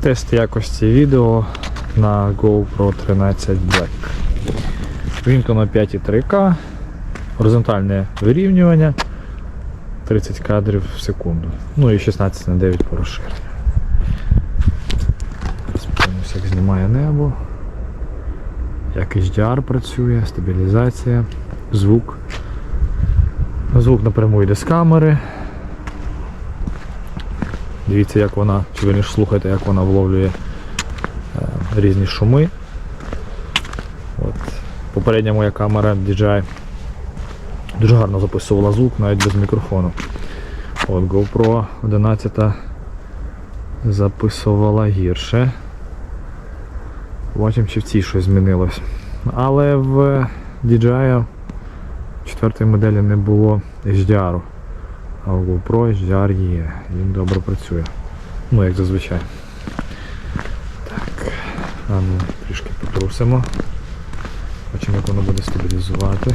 Тест якості відео на GoPro 13 Black. Вімкнено 5,3К, горизонтальне вирівнювання 30 кадрів в секунду. Ну і 16 на 9 по розширенню. Сподивимося, як знімає небо. Як HDR працює, стабілізація, звук. Звук напряму йде з камери. Дивіться, як вона, чи верніше слухайте, як вона вловлює е, різні шуми. От. Попередня моя камера DJI дуже гарно записувала звук навіть без мікрофону. От GoPro 11 записувала гірше. Бачимо, чи в цій щось змінилось. Але в DJI четвертої моделі не було HDR. В GoPro HDR є. Він добре працює. Ну, як зазвичай. Так. А ну, трішки потрусимо. Бачимо, як воно буде стабілізувати.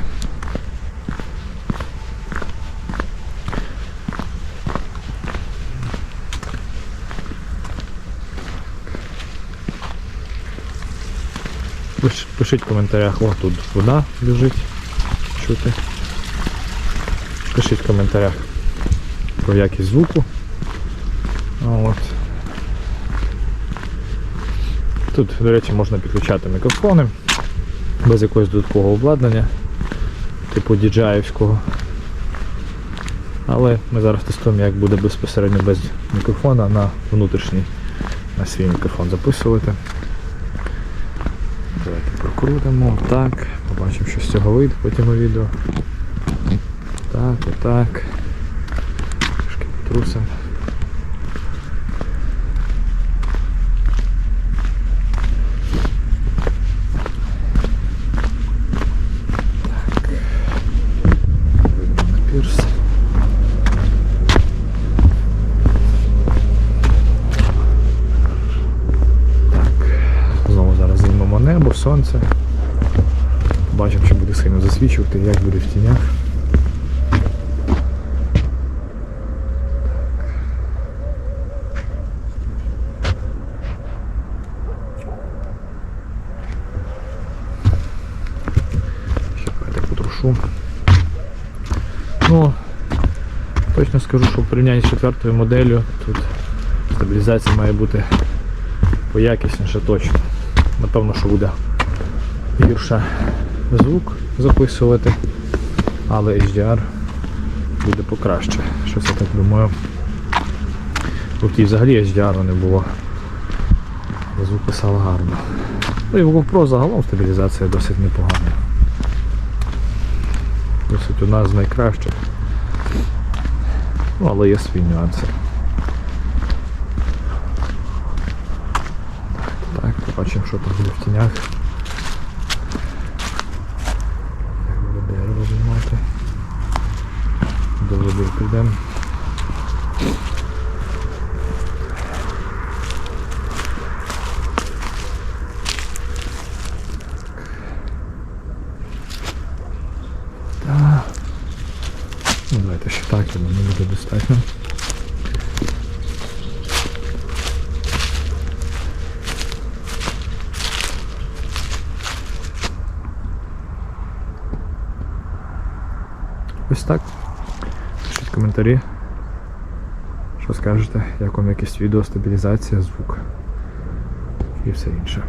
Пишіть в коментарях, о, тут вода лежить. Чути. Пишіть в коментарях про якість звуку. От. Тут, до речі, можна підключати мікрофони без якогось додаткового обладнання, типу DJI-вського. Але ми зараз тестуємо, як буде безпосередньо без мікрофона на внутрішній на свій мікрофон записувати. Давайте прокрутимо. Так, побачимо, що з цього вийде потім у відео. Так, отак. Трішки потрусимо. Так. Вийдемо на пірс. Так. Знову зараз знімемо небо, сонце. Бачимо, що буде сильно засвічувати, як буде в тінях. Давайте. Ну, точно скажу, що в порівнянні з четвертою моделлю тут стабілізація має бути поякісніше точно. Напевно, що буде гірше звук записувати, але HDR буде покраще. Щось я так думаю. У тій взагалі HDR не було. Звук писав гарно. Ну і в GoPro загалом стабілізація досить непогана. Досить одна з найкращих. Ну, але є свій нюанси. Так, побачимо, що там буде в тінях. Як буде дерево знімати. До води підемо. Так. Давайте ще так, я думаю, буде достатньо. Ось так. Пишіть коментарі. Що скажете, як вам якість відео, стабілізація, звук і все інше.